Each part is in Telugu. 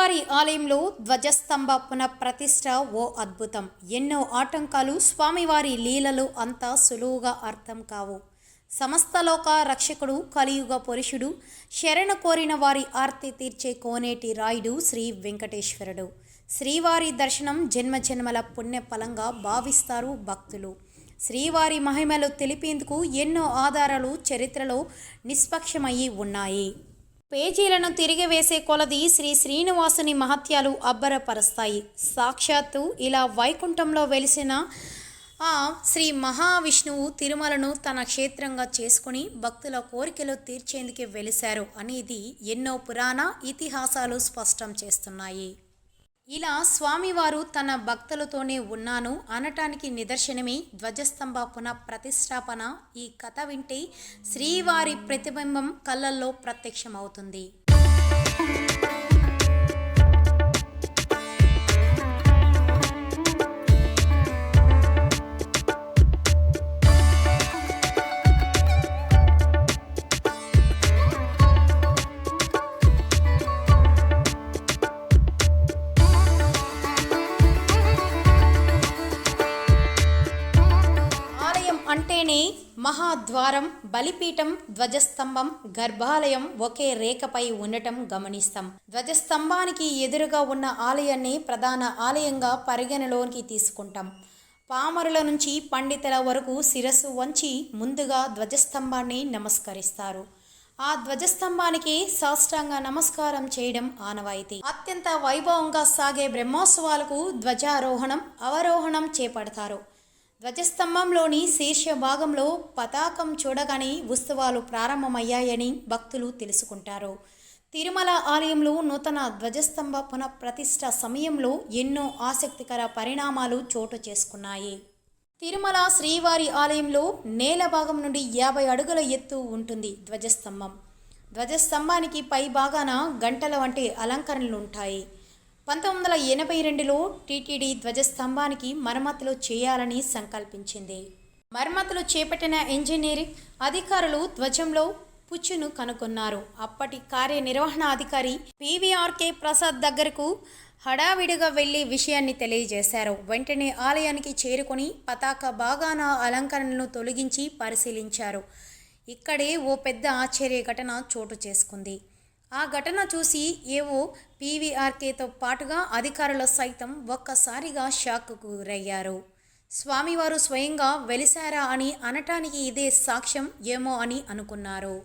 ఆలయంలో ధ్వజస్తంభ పునఃప్రతిష్ట ఓ అద్భుతం. ఎన్నో ఆటంకాలు స్వామివారి లీలలు అంత సులువుగా అర్థం కావు. సమస్తలోక రక్షకుడు కలియుగ పురుషుడు శరణ కోరిన వారి ఆర్తి తీర్చే కోనేటి రాయుడు శ్రీ వెంకటేశ్వరుడు. శ్రీవారి దర్శనం జన్మజన్మల పుణ్యఫలంగా భావిస్తారు భక్తులు. శ్రీవారి మహిమలు తెలిపేందుకు ఎన్నో ఆధారాలు చరిత్రలో నిష్పక్షమయ్యి ఉన్నాయి. పేజీలను తిరిగి వేసే కొలది శ్రీ శ్రీనివాసుని మహత్యాలు అబ్బరపరుస్తాయి. సాక్షాత్తు ఇలా వైకుంఠంలో వెలిసిన ఆ శ్రీ మహావిష్ణువు తిరుమలను తన క్షేత్రంగా చేసుకుని భక్తుల కోరికలు తీర్చేందుకు వెలిశారు అనేది ఎన్నో పురాణ ఇతిహాసాలు స్పష్టం చేస్తున్నాయి. ఇలా స్వామివారు తన భక్తులతోనే ఉన్నాను అనటానికి నిదర్శనమే ధ్వజస్తంభ పునః ప్రతిష్టాపన ఈ కథ వింటే శ్రీవారి ప్రతిబింబం కళ్ళల్లో ప్రత్యక్షమవుతుంది. మహాద్వారం బలిపీఠం ధ్వజస్తంభం గర్భాలయం ఒకే రేఖపై ఉండటం గమనిస్తాం. ధ్వజస్తంభానికి ఎదురుగా ఉన్న ఆలయాన్ని ప్రధాన ఆలయంగా పరిగణలోనికి తీసుకుంటాం. పామరుల నుంచి పండితుల వరకు శిరస్సు వంచి ముందుగా ధ్వజస్తంభాన్ని నమస్కరిస్తారు. ఆ ధ్వజస్తంభానికి సాష్టాంగ నమస్కారం చేయడం ఆనవాయితీ. అత్యంత వైభవంగా సాగే బ్రహ్మోత్సవాలకు ధ్వజారోహణం అవరోహణం చేపడతారు. ధ్వజస్తంభంలోని శీర్ష భాగంలో పతాకం చూడగానే ఉత్సవాలు ప్రారంభమయ్యాయని భక్తులు తెలుసుకుంటారు. తిరుమల ఆలయంలో నూతన ధ్వజస్తంభ పునఃప్రతిష్ట సమయంలో ఎన్నో ఆసక్తికర పరిణామాలు చోటు చేసుకున్నాయి. తిరుమల శ్రీవారి ఆలయంలో నేల భాగం నుండి యాభై అడుగుల ఎత్తు ఉంటుంది ధ్వజస్తంభం. ధ్వజస్తంభానికి పై భాగాన గంటల వంటి అలంకరణలు ఉంటాయి. పంతొమ్మిది వందల ఎనభై రెండులో టీటీడీ ధ్వజస్తంభానికి మరమ్మతులు చేయాలని సంకల్పించింది. మరమ్మతులు చేపట్టిన ఇంజనీరింగ్ అధికారులు ధ్వజంలో పుచ్చును కనుగొన్నారు. అప్పటి కార్యనిర్వహణ అధికారి పీవీఆర్కే ప్రసాద్ దగ్గరకు హడావిడిగా వెళ్ళి విషయాన్ని తెలియజేశారు. వెంటనే ఆలయానికి చేరుకొని పతాక బాగాన అలంకరణను తొలగించి పరిశీలించారు. ఇక్కడే ఓ పెద్ద ఆశ్చర్య ఘటన చోటు చేసుకుంది. ఆ ఘటన చూసి ఏవో పీవీఆర్కేతో పాటుగా అధికారులు సైతం ఒక్కసారిగా షాక్కు గురయ్యారు. స్వామివారు స్వయంగా వెలిశారా అని అనటానికి ఇదే సాక్ష్యం ఏమో అని అనుకున్నారు.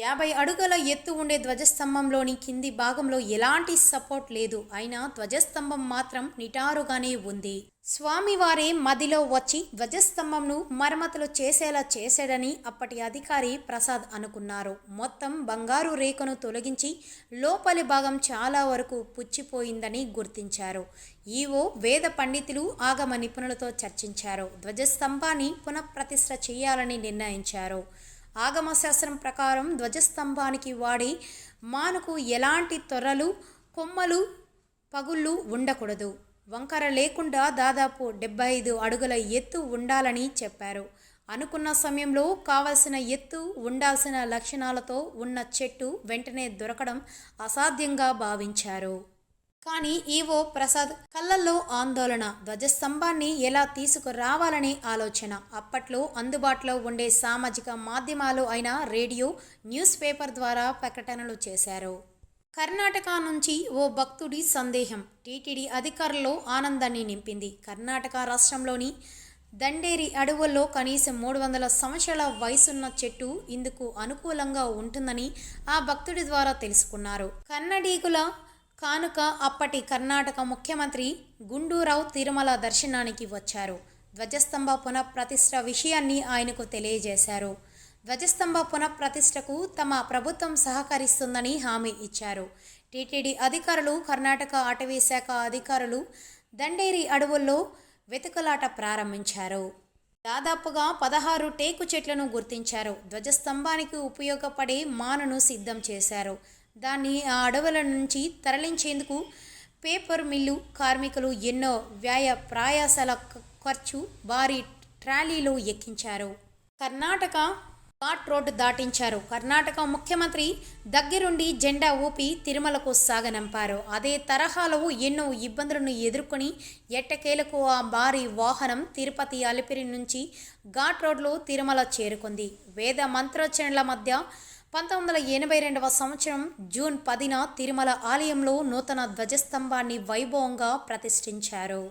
యాభై అడుగుల ఎత్తు ఉండే ధ్వజస్తంభంలోని కింది భాగంలో ఎలాంటి సపోర్ట్ లేదు. అయినా ధ్వజస్తంభం మాత్రం నిటారుగానే ఉంది. స్వామివారే మదిలో వచ్చి ధ్వజస్తంభంను మరమ్మతులు చేసేలా చేశాడని అప్పటి అధికారి ప్రసాద్ అనుకున్నారు. మొత్తం బంగారు రేఖను తొలగించి లోపలి భాగం చాలా వరకు పుచ్చిపోయిందని గుర్తించారు. ఈవో వేద పండితులు ఆగమ నిపుణులతో చర్చించారు. ధ్వజస్తంభాన్ని పునఃప్రతిష్ఠ చేయాలని నిర్ణయించారు. ఆగమ శాస్త్రం ప్రకారం ధ్వజస్తంభానికి వాడి మానుకు ఎలాంటి తొర్రలు కొమ్మలు పగుళ్ళు ఉండకూడదు. వంకర లేకుండా దాదాపు డెబ్బై ఐదు అడుగుల ఎత్తు ఉండాలని చెప్పారు. అనుకున్న సమయంలో కావలసిన ఎత్తు ఉండాల్సిన లక్షణాలతో ఉన్న చెట్టు వెంటనే దొరకడం అసాధ్యంగా భావించారు. కానీ ఈవో ప్రసాద్ కళ్ళల్లో ఆందోళన ధ్వజస్తంభాన్ని ఎలా తీసుకురావాలనే ఆలోచన. అప్పట్లో అందుబాటులో ఉండే సామాజిక మాధ్యమాలు అయిన రేడియో న్యూస్ పేపర్ ద్వారా ప్రకటనలు చేశారు. కర్ణాటక నుంచి ఓ భక్తుడి సందేహం టీటీడీ అధికారుల్లో ఆనందాన్ని నింపింది. కర్ణాటక రాష్ట్రంలోని దండేరి అడవుల్లో కనీసం మూడు వందల సంవత్సరాల వయసున్న చెట్టు ఇందుకు అనుకూలంగా ఉంటుందని ఆ భక్తుడి ద్వారా తెలుసుకున్నారు. కన్నడీగుల కానుక అప్పటి కర్ణాటక ముఖ్యమంత్రి గుండూరావు తిరుమల దర్శనానికి వచ్చారు. ధ్వజస్తంభ పునఃప్రతిష్ఠ విషయాన్ని ఆయనకు తెలియజేశారు. ధ్వజస్తంభ పునఃప్రతిష్ఠకు తమ ప్రభుత్వం సహకరిస్తుందని హామీ ఇచ్చారు. టీటీడీ అధికారులు కర్ణాటక అటవీ శాఖ అధికారులు దండేరి అడవుల్లో వెతుకులాట ప్రారంభించారు. దాదాపుగా పదహారు టేకు చెట్లను గుర్తించారు. ధ్వజస్తంభానికి ఉపయోగపడే మానును సిద్ధం చేశారు. దాన్ని ఆ అడవుల నుంచి తరలించేందుకు పేపర్ మిల్లు కార్మికులు ఎన్నో వ్యయ ప్రయాసాల ఖర్చు భారీ ట్రాలీలో ఎక్కించారు. కర్ణాటక ఘాట్ రోడ్డు దాటించారు. కర్ణాటక ముఖ్యమంత్రి దగ్గరుండి జెండా ఊపి తిరుమలకు సాగనంపారు. అదే తరహాలో ఎన్నో ఇబ్బందులను ఎదుర్కొని ఎట్టకేలకు ఆ భారీ వాహనం తిరుపతి అలిపిరి నుంచి ఘాట్ రోడ్లో తిరుమల చేరుకుంది. వేద మంత్రోచ్చరణల మధ్య పంతొమ్మిది వందల ఎనభై రెండవ సంవత్సరం జూన్ పదిన తిరుమల ఆలయంలో నూతన ధ్వజస్తంభాన్ని వైభవంగా ప్రతిష్ఠించారు.